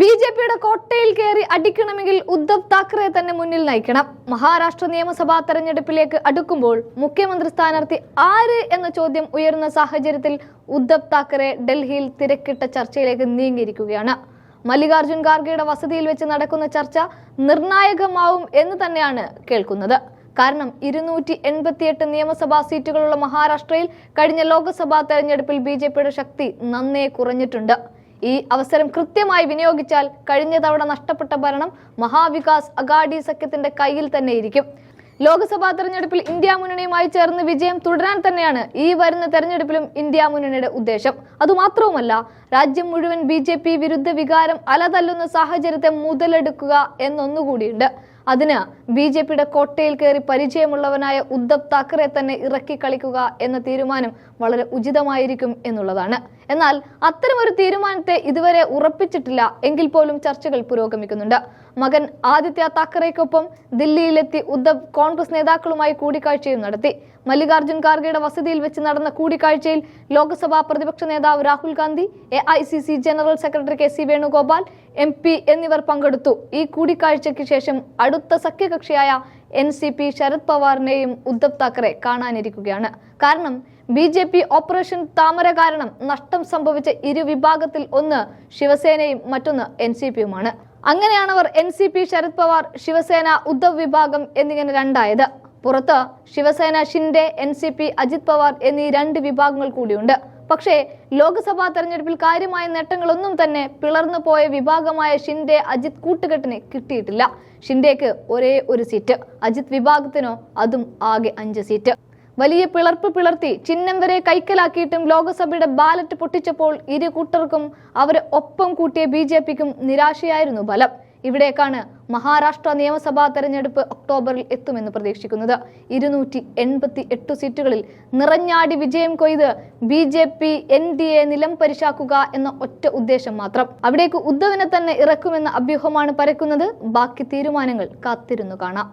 B J പിയുടെ കോട്ടയിൽ കയറി അടിക്കണമെങ്കിൽ ഉദ്ധവ് താക്കറെ തന്നെ മുന്നിൽ നയിക്കണം. മഹാരാഷ്ട്ര നിയമസഭാ തെരഞ്ഞെടുപ്പിലേക്ക് അടുക്കുമ്പോൾ മുഖ്യമന്ത്രി സ്ഥാനാർത്ഥി ആര് എന്ന ചോദ്യം ഉയരുന്ന സാഹചര്യത്തിൽ ഉദ്ധവ് താക്കറെ ഡൽഹിയിൽ തിരക്കിട്ട ചർച്ചയിലേക്ക് നീങ്ങിയിരിക്കുകയാണ്. മല്ലികാർജുൻ ഖാർഗെയുടെ വസതിയിൽ വെച്ച് നടക്കുന്ന ചർച്ച നിർണായകമാവും എന്ന് തന്നെയാണ് കേൾക്കുന്നത്. കാരണം ഇരുന്നൂറ്റി എൺപത്തിയെട്ട് നിയമസഭാ സീറ്റുകളുള്ള മഹാരാഷ്ട്രയിൽ കഴിഞ്ഞ ലോക്സഭാ തെരഞ്ഞെടുപ്പിൽ ബി ശക്തി നന്നേ കുറഞ്ഞിട്ടുണ്ട്. ഈ അവസരം കൃത്യമായി വിനിയോഗിച്ചാൽ കഴിഞ്ഞ തവണ നഷ്ടപ്പെട്ട ഭരണം മഹാവികാസ് അഗാഡി സഖ്യത്തിന്റെ കയ്യിൽ തന്നെ ഇരിക്കും. ലോക്സഭാ തെരഞ്ഞെടുപ്പിൽ ഇന്ത്യ മുന്നണിയുമായി ചേർന്ന് വിജയം തുടരാൻ തന്നെയാണ് ഈ വരുന്ന തെരഞ്ഞെടുപ്പിലും ഇന്ത്യ മുന്നണിയുടെ ഉദ്ദേശം. അതുമാത്രവുമല്ല രാജ്യം മുഴുവൻ ബി ജെ പി വിരുദ്ധ വികാരം അലതല്ലുന്ന സാഹചര്യത്തെ മുതലെടുക്കുക എന്നൊന്നുകൂടിയുണ്ട്. അതിന് ബി ജെ പിയുടെ കോട്ടയിൽ കയറി പരിചയമുള്ളവനായ ഉദ്ധവ് താക്കറെ തന്നെ ഇറക്കി കളിക്കുക എന്ന തീരുമാനം വളരെ ഉചിതമായിരിക്കും എന്നുള്ളതാണ്. എന്നാൽ അത്തരമൊരു തീരുമാനത്തെ ഇതുവരെ ഉറപ്പിച്ചിട്ടില്ല എങ്കിൽ പോലും ചർച്ചകൾ പുരോഗമിക്കുന്നുണ്ട്. മകൻ ആദിത്യ താക്കറെക്കൊപ്പം ദില്ലിയിലെത്തി ഉദ്ധവ് കോൺഗ്രസ് നേതാക്കളുമായി കൂടിക്കാഴ്ചയും നടത്തി. മല്ലികാർജുൻ ഖാർഗെയുടെ വസതിയിൽ വെച്ച് നടന്ന കൂടിക്കാഴ്ചയിൽ ലോക്സഭാ പ്രതിപക്ഷ നേതാവ് Rahul Gandhi A I C C general secretary K C Venugopal M P എന്നിവർ പങ്കെടുത്തു. ഈ കൂടിക്കാഴ്ചയ്ക്ക് ശേഷം അടുത്ത സഖ്യകക്ഷിയായ എൻ സി പി ശരത് പവാറിനെയും ഉദ്ധവ് താക്കറെ കാണാനിരിക്കുകയാണ്. കാരണം ബി ജെ പി ഓപ്പറേഷൻ താമര കാരണം നഷ്ടം സംഭവിച്ച ഇരു വിഭാഗത്തിൽ ഒന്ന് ശിവസേനയും മറ്റൊന്ന് എൻ സി പിയുമാണ്. അങ്ങനെയാണവർ N C P Sharad Pawar Shiv Sena Uddhav വിഭാഗം എന്നിങ്ങനെ രണ്ടായത്. പുറത്ത് Shiv Sena Shinde N C P Ajit Pawar എന്നീ രണ്ട് വിഭാഗങ്ങൾ കൂടിയുണ്ട്. പക്ഷേ ലോക്സഭാ തെരഞ്ഞെടുപ്പിൽ കാര്യമായ നേട്ടങ്ങളൊന്നും തന്നെ പിളർന്നു പോയ വിഭാഗമായ ഷിൻഡെ അജിത് കൂട്ടുകെട്ടിന് കിട്ടിയിട്ടില്ല. ഷിൻഡേക്ക് ഒരേ ഒരു സീറ്റ്. അജിത് വിഭാഗത്തിനോ അതും ആകെ അഞ്ച് സീറ്റ്. വലിയ പിളർപ്പ് പിളർത്തി ചിഹ്നം വരെ കൈക്കലാക്കിയിട്ടും ലോക്സഭയുടെ ബാലറ്റ് പൊട്ടിച്ചപ്പോൾ ഇരു കൂട്ടർക്കും അവരെ ഒപ്പം കൂട്ടിയ ബി നിരാശയായിരുന്നു ബലം ഇവിടേക്കാണ് മഹാരാഷ്ട്ര നിയമസഭാ തെരഞ്ഞെടുപ്പ് ഒക്ടോബറിൽ എത്തുമെന്ന് പ്രതീക്ഷിക്കുന്നത്. ഇരുന്നൂറ്റി എൺപത്തി എട്ട് സീറ്റുകളിൽ നിറഞ്ഞാടി വിജയം കൊയ്ത് B J P N D A നിലം പരിശാക്കുക എന്ന ഒറ്റ ഉദ്ദേശം മാത്രം. അവിടേക്ക് ഉദ്ധവിനെ തന്നെ ഇറക്കുമെന്ന അഭ്യൂഹമാണ് പരക്കുന്നത്. ബാക്കി തീരുമാനങ്ങൾ കാത്തിരുന്നു കാണാം.